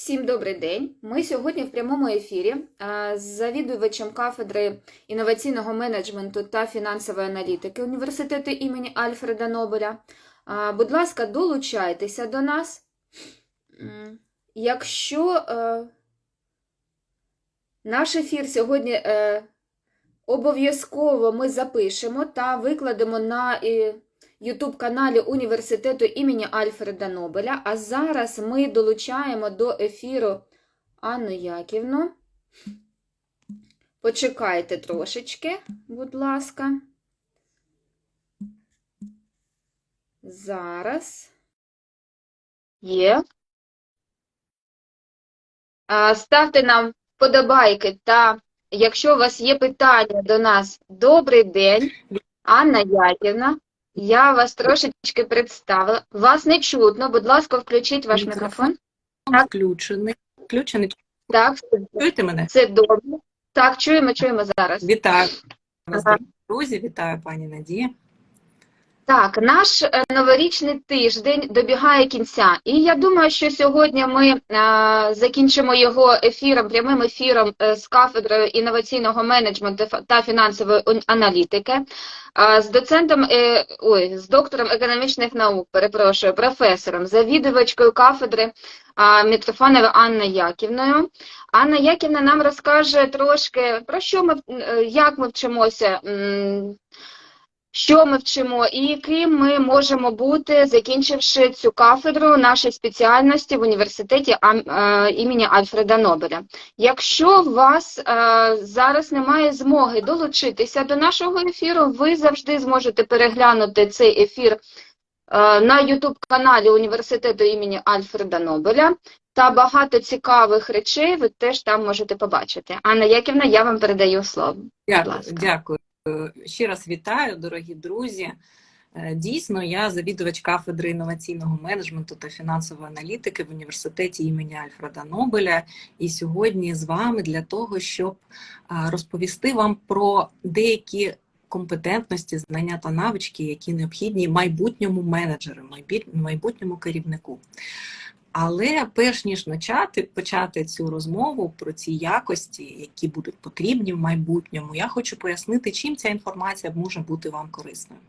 Всім добрий день. Ми сьогодні в прямому ефірі з завідувачем кафедри інноваційного менеджменту та фінансової аналітики університету імені Альфреда Нобеля. Будь ласка, долучайтеся до нас. Якщо е, наш ефір сьогодні е, обов'язково ми запишемо та викладемо на е, YouTube каналі університету імені Альфреда Нобеля. А зараз ми долучаємо до ефіру Анну Яківну. Почекайте трошечки, будь ласка. Зараз. Є. Ставте нам вподобайки та якщо у вас є питання до нас, добрий день, Анна Яківна. Я вас трошечки представила. Вас не чутно, будь ласка, включіть ваш Мікрофон. Так. Включений. Включений. Так, Чуєте мене? це добре. Так, чуємо, чуємо зараз. Вітаю вас, друзі, вітаю пані Надія. Так, наш е, новорічний тиждень добігає кінця, і я думаю, що сьогодні ми е, закінчимо його ефіром, прямим ефіром е, з кафедрою інноваційного менеджменту та фінансової аналітики, з доцентом, ой, з доктором економічних наук, перепрошую, професором, завідувачкою кафедри Митрофановою Анною Яківною. Анна Яківна нам розкаже трошки про що ми, як ми вчимося. Що ми вчимо і ким ми можемо бути, закінчивши цю кафедру нашої спеціальності в університеті е, імені Альфреда Нобеля. Якщо у вас е, зараз немає змоги долучитися до нашого ефіру, ви завжди зможете переглянути цей ефір е, на YouTube-каналі університету імені Альфреда Нобеля. Та багато цікавих речей ви теж там можете побачити. Анна Яківна, я вам передаю слово. Дякую, дякую. Е, Ще раз вітаю, дорогі друзі. Е, Дійсно, я завідувач кафедри інноваційного менеджменту та фінансової аналітики в університеті імені Альфреда Нобеля. І сьогодні з вами для того, щоб розповісти вам про деякі компетентності, знання та навички, які необхідні майбутньому менеджеру, майбутньому керівнику. Але перш ніж почати, почати цю розмову про ці якості, які будуть потрібні в майбутньому, я хочу пояснити, чим ця інформація може бути вам корисною.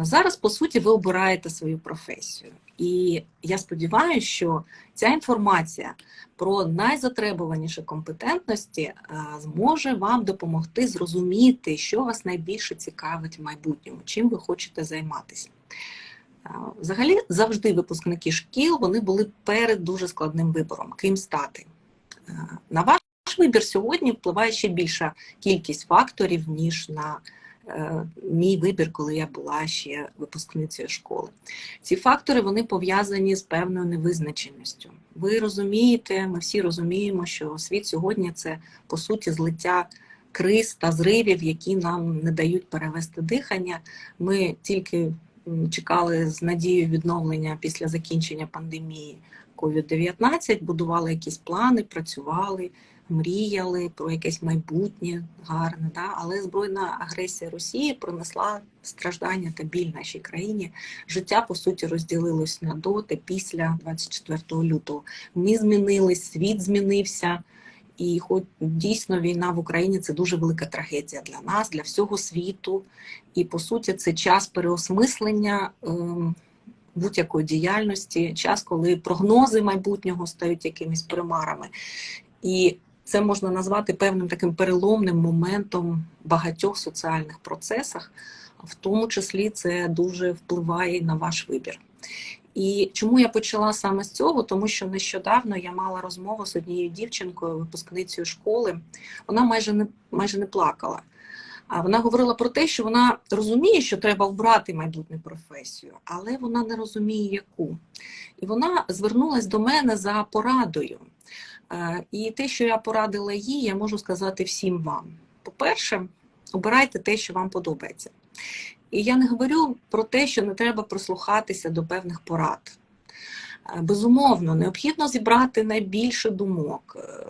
Зараз, по суті, ви обираєте свою професію. І я сподіваюся, що ця інформація про найзатребуваніші компетентності зможе вам допомогти зрозуміти, що вас найбільше цікавить в майбутньому, чим ви хочете займатися. Взагалі, завжди випускники шкіл вони були перед дуже складним вибором, ким стати. Е, На ваш вибір сьогодні впливає ще більша кількість факторів, ніж на е, мій вибір, коли я була ще випускницею школи. Ці фактори вони пов'язані з певною невизначеністю. Ви розумієте, ми всі розуміємо, що світ сьогодні це по суті злиття криз та зривів, які нам не дають перевести дихання. Ми тільки чекали з надією відновлення після закінчення пандемії COVID-19, будували якісь плани, працювали, мріяли про якесь майбутнє гарне. Да? Але збройна агресія Росії принесла страждання та біль нашій країні. Життя по суті розділилось на до та після 24 лютого. Ми змінились, світ змінився. І хоч дійсно війна в Україні це дуже велика трагедія для нас, для всього світу. І по суті, це час переосмислення ем, будь-якої діяльності, час, коли прогнози майбутнього стають якимись примарами. І це можна назвати певним таким переломним моментом в багатьох соціальних процесах, в тому числі це дуже впливає на ваш вибір. І чому я почала саме з цього? Тому що нещодавно я мала розмову з однією дівчинкою, випускницею школи. Вона майже не майже не плакала. А вона говорила про те, що вона розуміє, що треба обрати майбутню професію, але вона не розуміє, яку. І вона звернулася до мене за порадою. Е, І те, що я порадила їй, я можу сказати всім вам. По-перше, обирайте те, що вам подобається. І я не говорю про те, що не треба прислухатися до певних порад. Е, Безумовно, необхідно зібрати найбільше думок, е,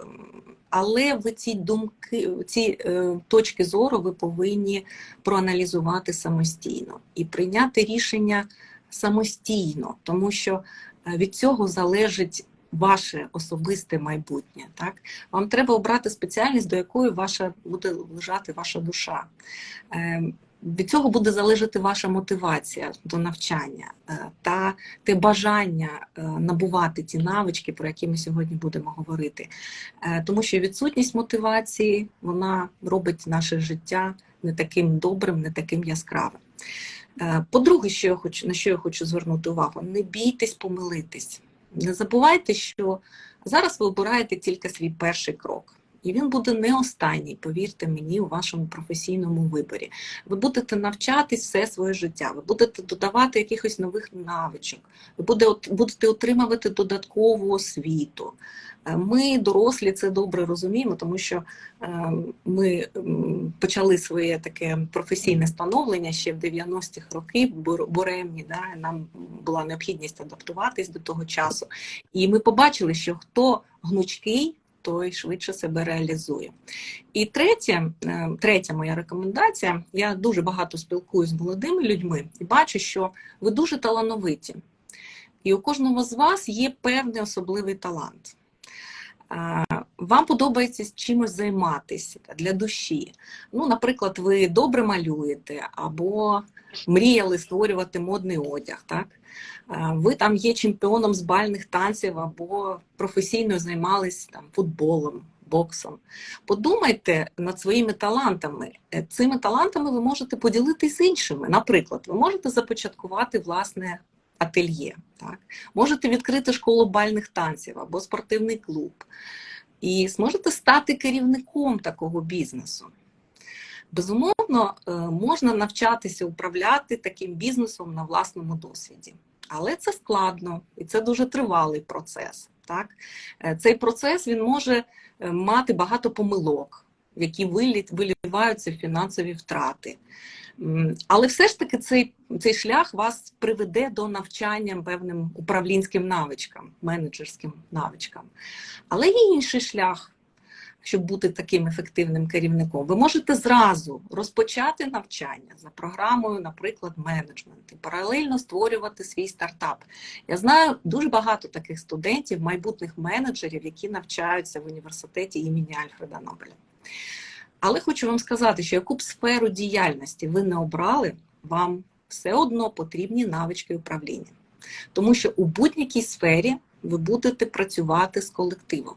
але ви ці думки, ці е, точки зору ви повинні проаналізувати самостійно і прийняти рішення самостійно, тому що від цього залежить ваше особисте майбутнє. Так? Вам треба обрати спеціальність, до якої ваша буде лежати ваша душа. Е, від цього буде залежати ваша мотивація до навчання е, та те бажання е, набувати ті навички, про які ми сьогодні будемо говорити. Е, Тому що відсутність мотивації вона робить наше життя не таким добрим, не таким яскравим. По-друге, що я хочу, на що я хочу звернути увагу, не бійтесь помилитись. Не забувайте, що зараз ви обираєте тільки свій перший крок. І він буде не останній, повірте мені, у вашому професійному виборі. Ви будете навчатись все своє життя, ви будете додавати якихось нових навичок, ви будете отримувати додаткову освіту. Е, Ми, дорослі, це добре розуміємо, тому що е, ми почали своє таке професійне становлення ще в 90-х років, бур- буремні, да, нам була необхідність адаптуватись до того часу. І ми побачили, що хто гнучкий, той швидше себе реалізує. І третє, е, третя моя рекомендація: я дуже багато спілкуюся з молодими людьми і бачу, що ви дуже талановиті. І у кожного з вас є певний особливий талант. Вам подобається чимось займатися для душі. Ну, наприклад, ви добре малюєте або мріяли створювати модний одяг. Так? Ви там є чемпіоном з бальних танців або професійно займались там, футболом, боксом. Подумайте над своїми талантами. Е, Цими талантами ви можете поділитися з іншими. Наприклад, ви можете започаткувати власне ательє. Так? Можете відкрити школу бальних танців або спортивний клуб. І зможете стати керівником такого бізнесу. Безумовно, е, можна навчатися управляти таким бізнесом на власному досвіді. Але це складно і це дуже тривалий процес. Так? Е, Цей процес він може е, мати багато помилок, які виліваються фінансові втрати. Але все ж таки цей, цей шлях вас приведе до навчання певним управлінським навичкам, менеджерським навичкам. Але є інший шлях, щоб бути таким ефективним керівником. Ви можете зразу розпочати навчання за програмою, наприклад, менеджмент, і паралельно створювати свій стартап. Я знаю дуже багато таких студентів, майбутніх менеджерів, які навчаються в університеті імені Альфреда Нобеля. Але хочу вам сказати, що яку б сферу діяльності ви не обрали, вам все одно потрібні навички управління. Тому що у будь-якій сфері ви будете працювати з колективом.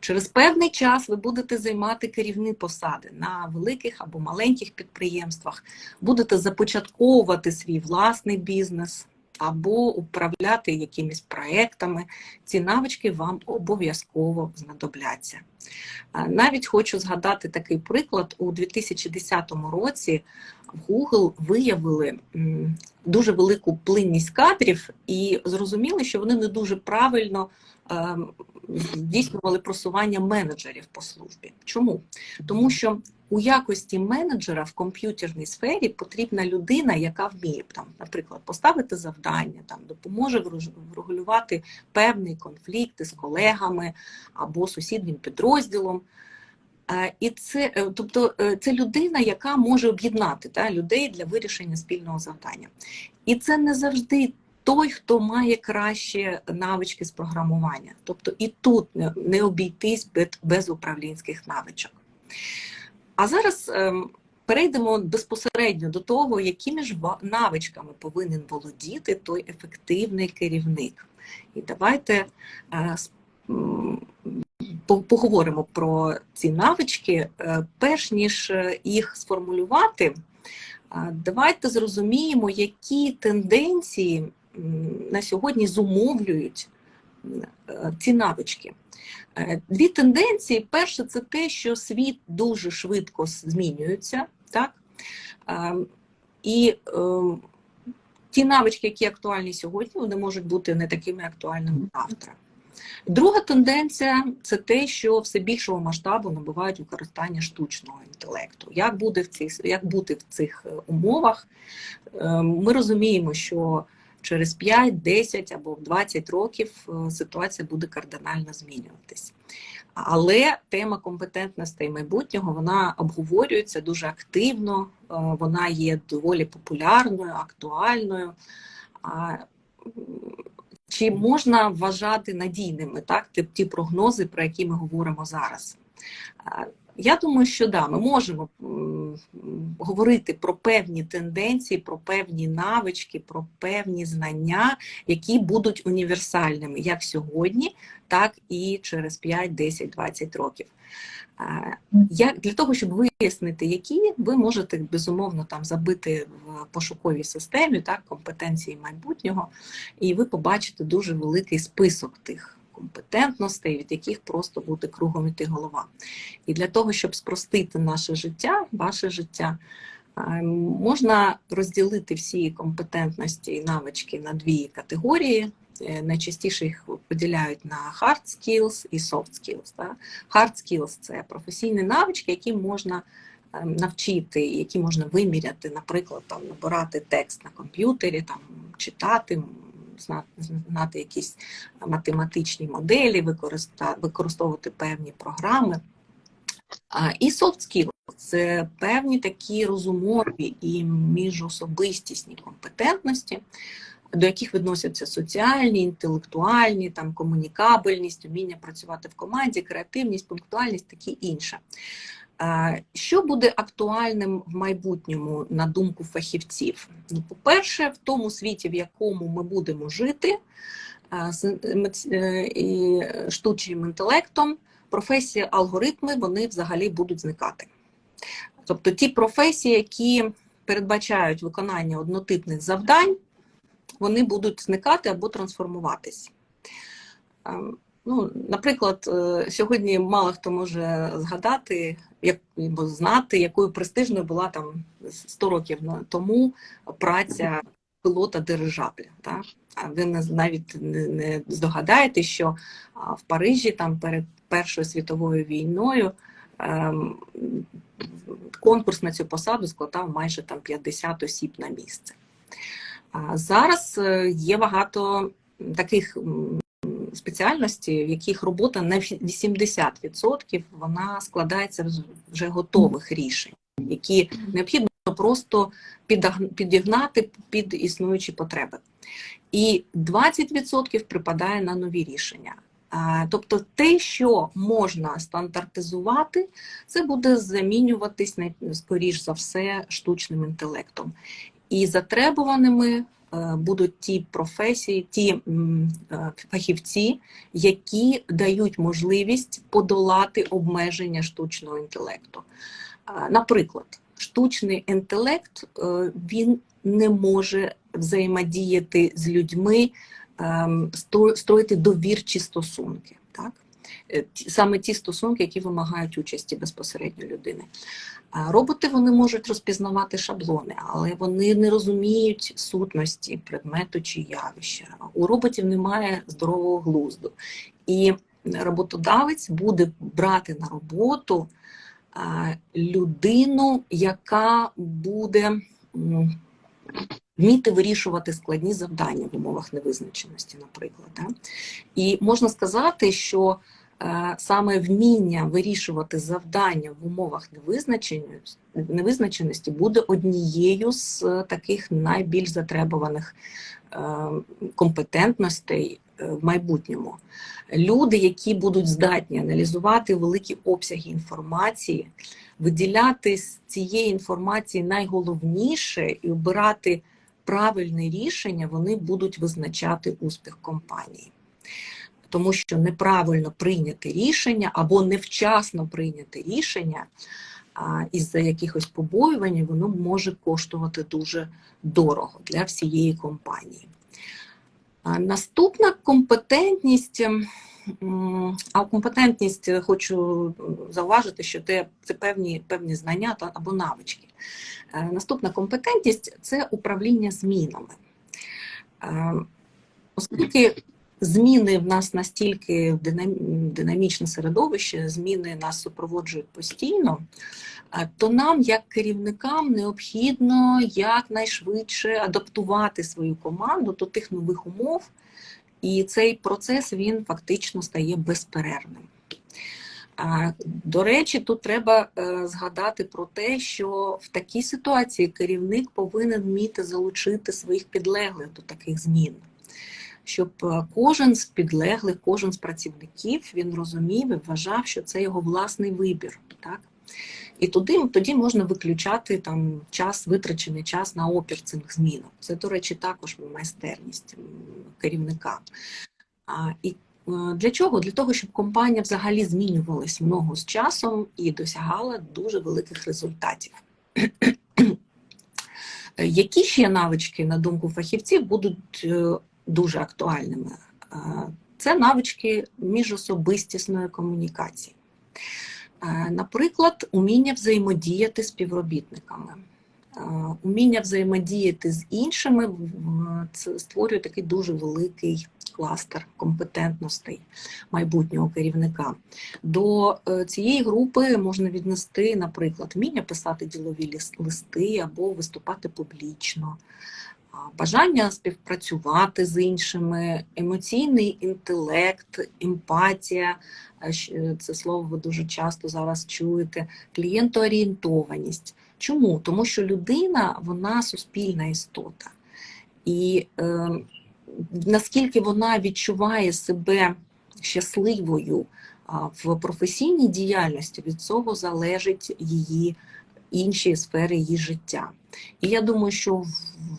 Через певний час ви будете займати керівні посади на великих або маленьких підприємствах, будете започатковувати свій власний бізнес або управляти якимись проектами. Ці навички вам обов'язково знадобляться. Навіть хочу згадати такий приклад. У 2010 році в Google виявили дуже велику плинність кадрів і зрозуміли, що вони не дуже правильно ем, здійснювали просування менеджерів по службі. Чому? Тому що у якості менеджера в комп'ютерній сфері потрібна людина, яка вміє там, наприклад, поставити завдання, там допоможе врегулювати певні конфлікти з колегами або сусіднім підрозділом. Е, І це, е, тобто, е, це людина, яка може об'єднати та, людей для вирішення спільного завдання. І це не завжди той, хто має краще навички з програмування. Тобто і тут не, обійтись без управлінських навичок. А зараз ем, перейдемо безпосередньо до того, якими ж навичками повинен володіти той ефективний керівник. І давайте е, по- поговоримо про ці навички. Е, Перш ніж е, їх сформулювати, давайте зрозуміємо, які тенденції на сьогодні зумовлюють ці навички. Е, Дві тенденції. Перше, це те, що світ дуже швидко змінюється, так? Е, І е, ті навички, які актуальні сьогодні, вони можуть бути не такими актуальними завтра. Друга тенденція це те, що все більшого масштабу набувають використання штучного інтелекту. Як буде в цих, як бути в цих умовах? Ми розуміємо, що через 5, 10 або 20 років е, ситуація буде кардинально змінюватись. Але тема компетентностей майбутнього вона обговорюється дуже активно, е, вона є доволі популярною, актуальною. Чи можна вважати надійними так, ті, ті прогнози, про які ми говоримо зараз? Е, Я думаю, що да, ми можемо говорити про певні тенденції, про певні навички, про певні знання, які будуть універсальними як сьогодні, так і через 5, 10, 20 років. Е, Як для того, щоб вияснити, які ви можете безумовно там забити в пошуковій системі так, компетенції майбутнього, і ви побачите дуже великий список тих компетентностей, від яких просто буде кругом іти голова. І для того, щоб спростити наше життя, ваше життя, е, можна розділити всі компетентності і навички на дві категорії. Е, Найчастіше їх поділяють на hard skills і soft skills. Так? Hard skills – це професійні навички, які можна е, навчити, які можна виміряти, наприклад, там набирати текст на комп'ютері, там читати, знати, якісь математичні моделі, використовувати певні програми. І soft skills – це певні такі розумові і міжособистісні компетентності, до яких відносяться соціальні, інтелектуальні, там комунікабельність, вміння працювати в команді, креативність, пунктуальність, такі інше. Що буде актуальним в майбутньому на думку фахівців? Ну, по-перше, в тому світі, в якому ми будемо жити, з е, штучним інтелектом, професії алгоритми вони взагалі будуть зникати. Тобто ті професії, які передбачають виконання однотипних завдань, вони будуть зникати або трансформуватись. Ем, Ну, наприклад, е, сьогодні мало хто може згадати, як знати, якою престижною була там 100 років тому праця пілота дирижабля. Так? А ви навіть не, здогадаєте, що в Парижі там перед Першою світовою війною ем, конкурс на цю посаду складав майже там 50 осіб на місце. Зараз е, є багато таких м, спеціальностей, в яких робота на ві- 80% вона складається з вже готових рішень, які необхідно просто підігнати під існуючі потреби. І 20% припадає на нові рішення. Тобто те, що можна стандартизувати, це буде замінюватись скоріш за все штучним інтелектом. І затребуваними будуть ті професії, ті е, фахівці, які дають можливість подолати обмеження штучного інтелекту. Наприклад, штучний інтелект е, він не може взаємодіяти з людьми, ем, строїти довірчі стосунки. Так? Е, Саме ті стосунки, які вимагають участі безпосередньо людини. Роботи вони можуть розпізнавати шаблони, але вони не розуміють сутності предмету чи явища. У роботів немає здорового глузду. І роботодавець буде брати на роботу людину, яка буде вміти вирішувати складні завдання в умовах невизначеності, наприклад. І можна сказати, що саме вміння вирішувати завдання в умовах невизначеності, буде однією з е, таких найбільш затребуваних е, компетентностей е, в майбутньому. Люди, які будуть здатні аналізувати великі обсяги інформації, виділяти з цієї інформації найголовніше і обирати правильне рішення, вони будуть визначати успіх компанії. Тому що неправильно прийняти рішення або невчасно прийняти рішення із-за якихось побоювань, воно може коштувати дуже дорого для всієї компанії. Наступна компетентність. А компетентність хочу зауважити, що це, це певні, певні знання та або навички. Е, Наступна компетентність це управління змінами. Е, Оскільки зміни в нас настільки динамічне середовище, зміни нас супроводжують постійно, то нам, як керівникам, необхідно якнайшвидше адаптувати свою команду до тих нових умов, і цей процес він фактично стає безперервним. До речі, тут треба е, згадати про те, що в такій ситуації керівник повинен вміти залучити своїх підлеглих до таких змін. Щоб е, кожен з підлеглих, кожен з працівників він розумів і вважав, що це його власний вибір. Так? І туди, тоді можна виключати там час, витрачений час на опір цих змінок. Це, до речі, також майстерність керівника. А, і е, для чого? Для того, щоб компанія взагалі змінювалась много з часом і досягала дуже великих результатів. Е, Які ще навички, на думку фахівців, будуть дуже актуальними? Е, Це навички міжособистісної комунікації. Е, Наприклад, уміння взаємодіяти з співробітниками. Е, Уміння взаємодіяти з іншими це створює такий дуже великий кластер компетентностей майбутнього керівника. До цієї групи можна віднести, наприклад, вміння писати ділові листи або виступати публічно, бажання співпрацювати з іншими, емоційний інтелект, емпатія. Це слово ви дуже часто зараз чуєте, клієнтоорієнтованість. Чому? Тому що людина вона суспільна істота. І е, наскільки вона відчуває себе щасливою в професійній діяльності, від цього залежить її інші сфери її життя. І я думаю, що в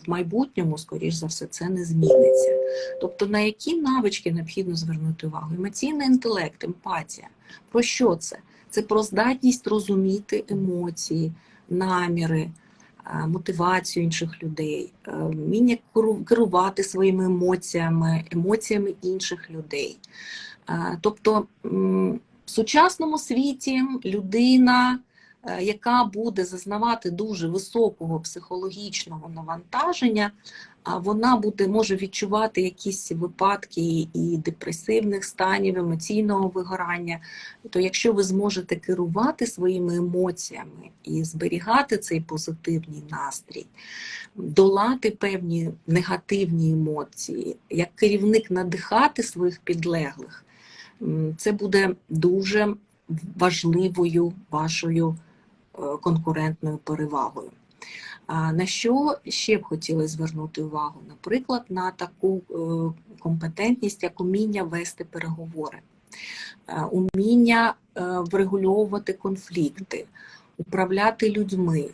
майбутньому, скоріш за все, це не зміниться. Тобто, на які навички необхідно звернути увагу? Емоційний інтелект, емпатія. Про що це? Це про здатність розуміти емоції, наміри, е, мотивацію інших людей, е, вміння керувати своїми емоціями, емоціями інших людей. Е, Тобто в сучасному світі людина, яка буде зазнавати дуже високого психологічного навантаження, вона буде може відчувати якісь випадки і депресивних станів, емоційного вигорання. То якщо ви зможете керувати своїми емоціями і зберігати цей позитивний настрій, долати певні негативні емоції, як керівник надихати своїх підлеглих, це буде дуже важливою вашою е, конкурентною перевагою. На що ще б хотіли звернути увагу? Наприклад, на таку е, компетентність, як уміння вести переговори, е, уміння е, врегульовувати конфлікти, управляти людьми.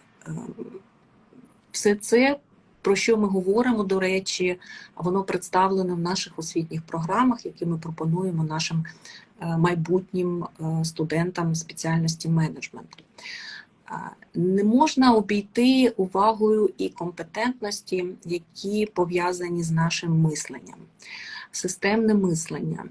Все це, про що ми говоримо, до речі, воно представлено в наших освітніх програмах, які ми пропонуємо нашим майбутнім студентам спеціальності менеджменту. Не можна обійти увагою і компетентності, які пов'язані з нашим мисленням. Системне мислення.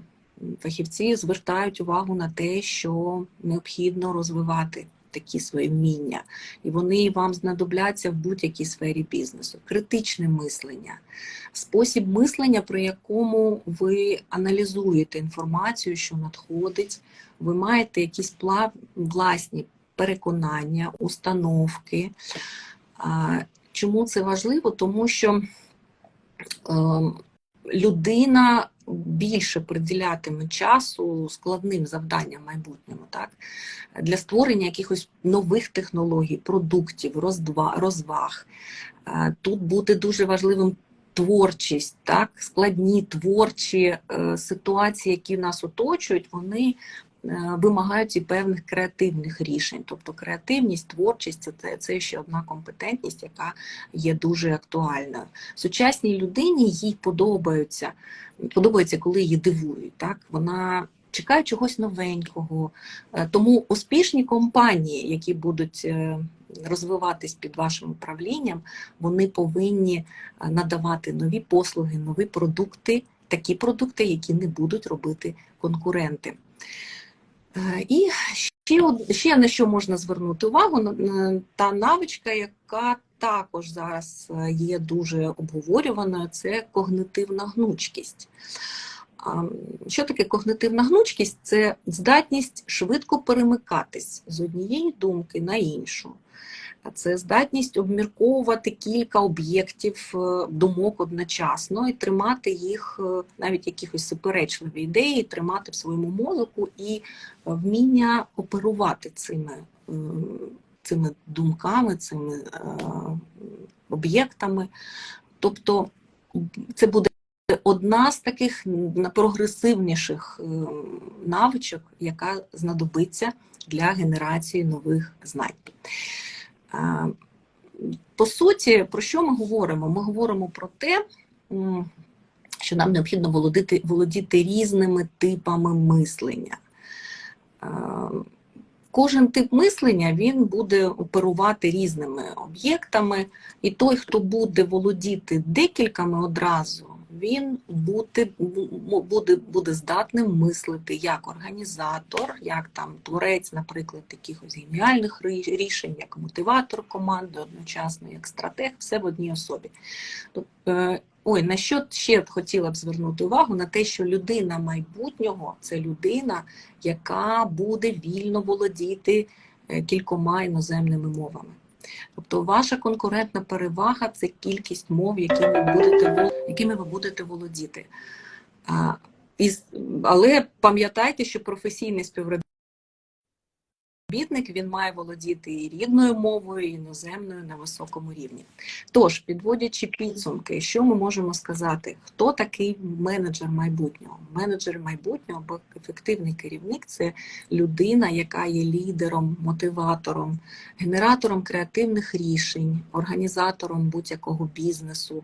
Фахівці звертають увагу на те, що необхідно розвивати такі свої вміння, і вони вам знадобляться в будь-якій сфері бізнесу. Критичне мислення, спосіб мислення, при якому ви аналізуєте інформацію, що надходить, ви маєте якісь власні переконання, установки. Чому це важливо? Тому що е, людина більше приділятиме часу складним завданням майбутньому, так? для створення якихось нових технологій, продуктів, розваг. Е, Тут буде дуже важливим творчість, так? складні творчі е, ситуації, які нас оточують, вони вимагають і певних креативних рішень. Тобто креативність, творчість це, це, ще одна компетентність, яка є дуже актуальною. Сучасній людині їй подобаються, подобається, коли її дивують. Так? Вона чекає чогось новенького. Е, Тому успішні компанії, які будуть е, розвиватись під вашим управлінням, вони повинні е, надавати нові послуги, нові продукти, такі продукти, які не будуть робити конкуренти. Е, І ще, ще на що можна звернути увагу, та навичка, яка також зараз е, є дуже обговорюваною, це когнитивна гнучкість. Що таке когнитивна гнучкість? Це здатність швидко перемикатись з однієї думки на іншу. Це здатність обмірковувати кілька об'єктів е, думок одночасно і тримати їх, е, навіть якихось суперечливі ідеї, тримати в своєму мозку і е, вміння оперувати цими, цими думками, цими об'єктами. Тобто це буде одна з таких прогресивніших навичок, яка знадобиться для генерації нових знань. По суті, про що ми говоримо? Ми говоримо про те, що нам необхідно володіти, володіти різними типами мислення. Кожен тип мислення він буде оперувати різними об'єктами, і той, хто буде володіти декількома одразу, він буде, буде, буде здатним мислити як організатор, як там творець, наприклад, якихось геніальних рішень, як мотиватор команди, одночасно, як стратег, все в одній особі. Е, Ой, на що ще хотіла б звернути увагу на те, що людина майбутнього це людина, яка буде вільно володіти е, кількома іноземними мовами. Тобто ваша конкурентна перевага це кількість мов, якими, будете, якими ви будете володіти. Але пам'ятайте, що професійний співробітник він має володіти і рідною мовою, і іноземною на високому рівні. Тож, підводячи підсумки, що ми можемо сказати? Хто такий менеджер майбутнього? Менеджер майбутнього або ефективний керівник це людина, яка є лідером, мотиватором, генератором креативних рішень, організатором будь-якого бізнесу,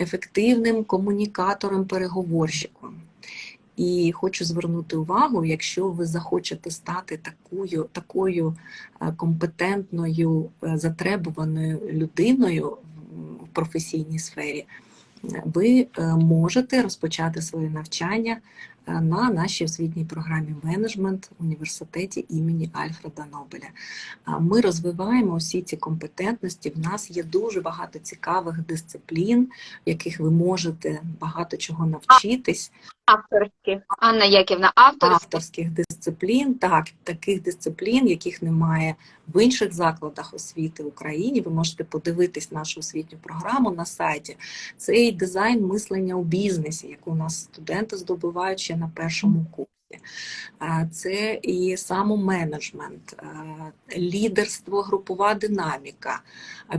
ефективним комунікатором, переговорщиком. І хочу звернути увагу, якщо ви захочете стати такою, такою е, компетентною, е, затребуваною людиною в- професійній сфері, ви е, можете розпочати своє навчання на нашій освітній програмі менеджмент в університеті імені Альфреда Нобеля. Ми розвиваємо усі ці компетентності. В нас є дуже багато цікавих дисциплін, в яких ви можете багато чого навчитись Авторських. Анна Яківна, авторських. авторських дисциплін, так, таких дисциплін, яких немає в інших закладах освіти в Україні. Ви можете подивитись нашу освітню програму на сайті. Це і дизайн мислення у бізнесі, яку у нас студенти здобувають ще на першому курсі. Це і самоменеджмент, лідерство, групова динаміка,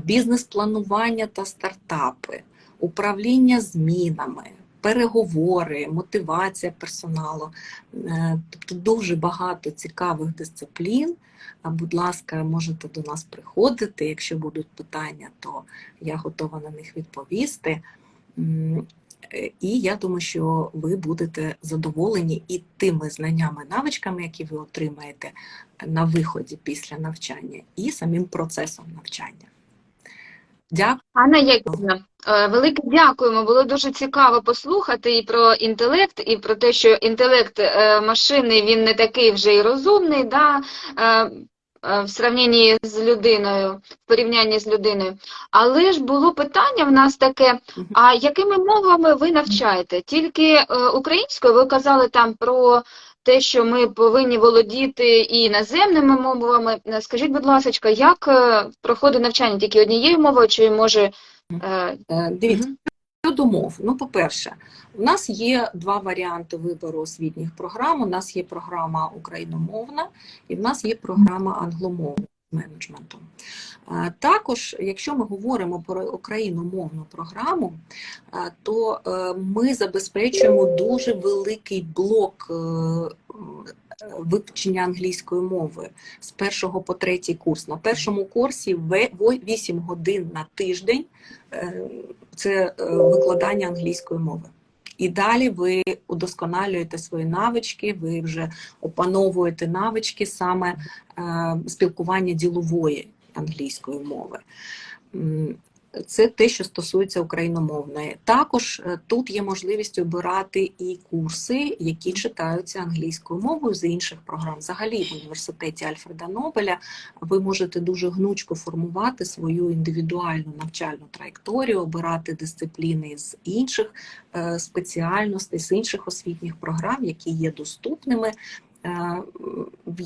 бізнес-планування та стартапи, управління змінами, переговори, мотивація персоналу. Е, Тобто дуже багато цікавих дисциплін. Будь ласка, можете до нас приходити. Якщо будуть питання, то я готова на них відповісти. Е, І я думаю, що ви будете задоволені і тими знаннями, навичками, які ви отримаєте на виході після навчання, і самим процесом навчання. Дякую. Анна Яківна, е, велике дякуємо. Було дуже цікаво послухати і про інтелект, і про те, що інтелект е, машини він не такий вже й розумний, да, в сравненні з людиною, в порівнянні з людиною. Але ж було питання в нас таке: а якими мовами ви навчаєте? Тільки е, українською ви казали там про те, що ми повинні володіти і іноземними мовами. Е, Скажіть, будь ласка, як е, проходить навчання? Тільки однією мовою, чи може е, Е, Дивіться, щодо мов. Ну, по-перше, у нас є два варіанти вибору освітніх програм. У нас є програма україномовна і в нас є програма англомовна з менеджментом. Також, якщо ми говоримо про україномовну програму, то е, ми забезпечуємо дуже великий блок е, вивчення англійської мови з першого по третій курс. На першому курсі 8 годин на тиждень це е, викладання англійської мови. І далі ви удосконалюєте свої навички, ви вже опановуєте навички саме е, спілкування ділової англійської мови. Це те, що стосується україномовної. Також е, тут є можливість обирати і курси, які читаються англійською мовою з інших програм. Взагалі в університеті Альфреда Нобеля ви можете дуже гнучко формувати свою індивідуальну навчальну траєкторію, обирати дисципліни з інших е, спеціальностей, з інших освітніх програм, які є доступними. Е,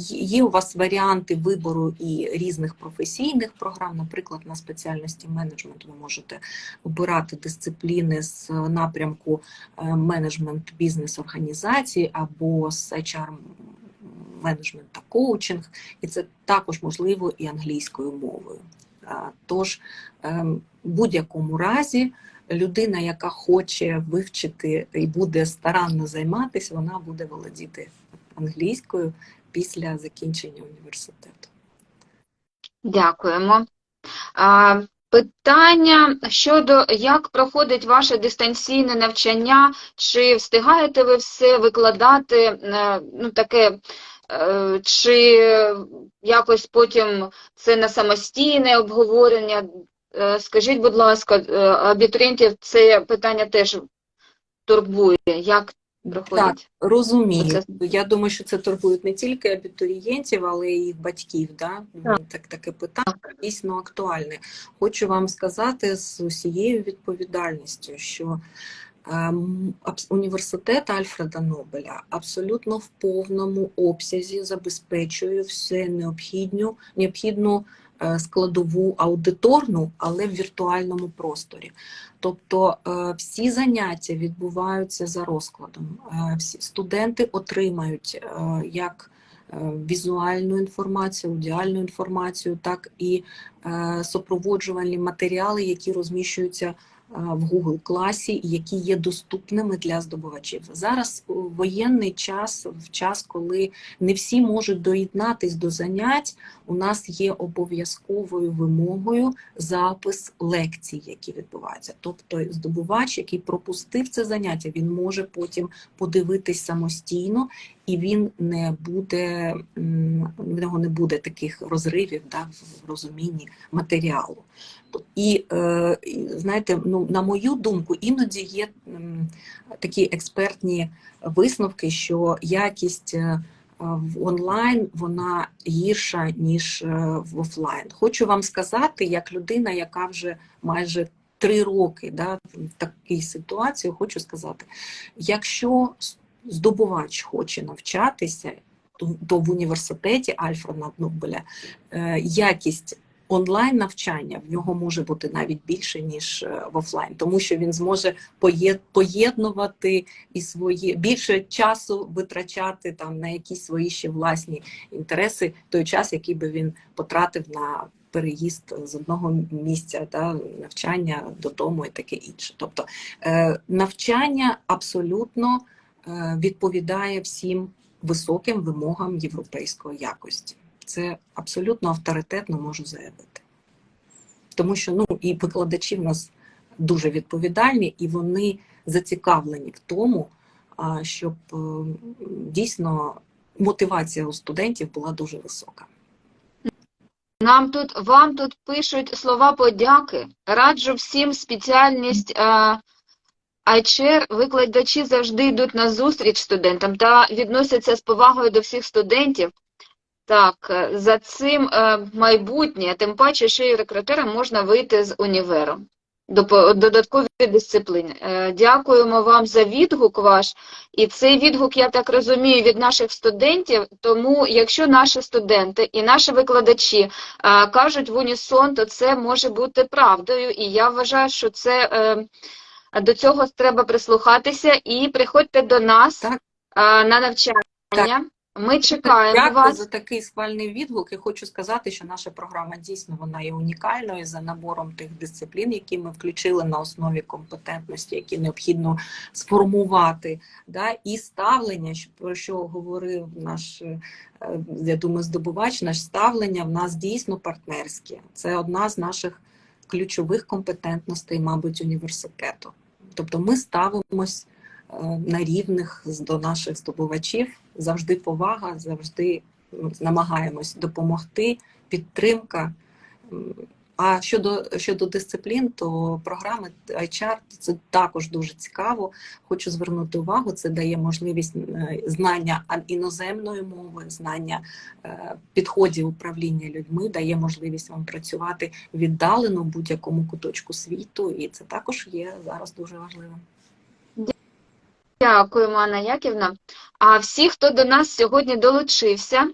Є у вас варіанти вибору і різних професійних програм. Наприклад, на спеціальності менеджмент ви можете обирати дисципліни з напрямку е, менеджмент бізнес-організації або з HR менеджмент та коучинг, і це також можливо і англійською мовою. Е, Тож, ем, в будь-якому разі, людина, яка хоче вивчити і буде старанно займатися, вона буде володіти англійською після закінчення університету. Дякуємо. Питання щодо як проходить ваше дистанційне навчання, чи встигаєте ви все викладати, е, ну таке, е, чи якось потім це на самостійне обговорення? Е, Скажіть, будь ласка, абітурієнтів це питання теж турбує. Як проходить? Розумію. Оце- Я думаю, що це турбує не тільки абітурієнтів, але й їх батьків. Да? Так. таке питання дійсно актуальне. Хочу вам сказати з усією відповідальністю, що ем, університет Альфреда Нобеля абсолютно в повному обсязі забезпечує все необхідну, необхідну складову аудиторну, але в віртуальному просторі. Тобто е, всі заняття відбуваються за розкладом. Е, Всі студенти отримають е, як е, візуальну інформацію, аудіальну інформацію, так і е, супроводжувальні матеріали, які розміщуються е, в Google класі, які є доступними для здобувачів. Зараз воєнний час, в час, коли не всі можуть доєднатись до занять, у нас є обов'язковою вимогою запис лекцій, які відбуваються. Тобто здобувач, який пропустив це заняття, він може потім подивитись самостійно, і він не буде в нього не буде таких розривів да, в розумінні матеріалу. І е, знаєте, ну на мою думку, іноді є такі експертні висновки, що якість. е, в онлайн вона гірша, ніж е, в офлайн. Хочу вам сказати, як людина, яка вже майже три роки да, в такій ситуації, хочу сказати, якщо здобувач хоче навчатися, то, в університеті Альфреда Нобеля якість онлайн навчання в нього може бути навіть більше, ніж е, в офлайн, тому що він зможе поєд- поєднувати і свої більше часу витрачати там на якісь свої ще власні інтереси, той час, який би він потратив на переїзд з одного місця да, навчання додому і таке інше. Тобто е, навчання абсолютно е, відповідає всім високим вимогам європейської якості. Це абсолютно авторитетно можу заявити. Тому що ну, і викладачі в нас дуже відповідальні, і вони зацікавлені в тому, щоб е, дійсно мотивація у студентів була дуже висока. Нам тут, вам тут пишуть слова подяки. Раджу всім спеціальність е, iChair. Викладачі завжди йдуть на зустріч студентам та відносяться з повагою до всіх студентів. Так, е, за цим е, майбутнє, тим паче, що і рекрутерам можна вийти з універу. Додаткові дисципліни. Е, Дякуємо вам за відгук ваш. І цей відгук, я так розумію, від наших студентів. Тому, якщо наші студенти і наші викладачі кажуть в унісон, то це може бути правдою. І я вважаю, що це до цього треба прислухатися і приходьте до нас Так. на навчання. Ми чекаємо Дякую вас. за такий схвальний відгук і хочу сказати, що наша програма дійсно вона є унікальною за набором тих дисциплін, які ми включили на основі компетентності, які необхідно сформувати, да, і ставлення, про що говорив наш, е, я думаю, здобувач, наше ставлення в нас дійсно партнерське. Це одна з наших ключових компетентностей, мабуть, університету. Тобто ми ставимось е, на рівних до наших здобувачів. Завжди повага, завжди намагаємось допомогти, підтримка. А щодо, щодо дисциплін, то програми HR це також дуже цікаво. Хочу звернути увагу, це дає можливість е, знання іноземної мови, знання е, підходів управління людьми, дає можливість вам працювати віддалено в будь-якому куточку світу, і це також є зараз дуже важливим. Дякуємо, Анна Яківна. А всі, хто до нас сьогодні долучився,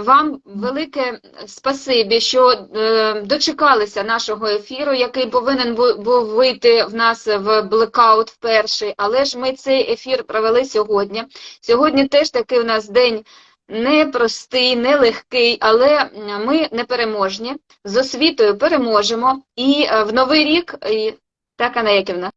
вам велике спасибі, що е, дочекалися нашого ефіру, який повинен був вийти в нас в блекаут перший, але ж ми цей ефір провели сьогодні. Сьогодні теж такий у нас день непростий, нелегкий, але ми непереможні. З освітою переможемо. І е, в новий рік і Так, Анна Яківна.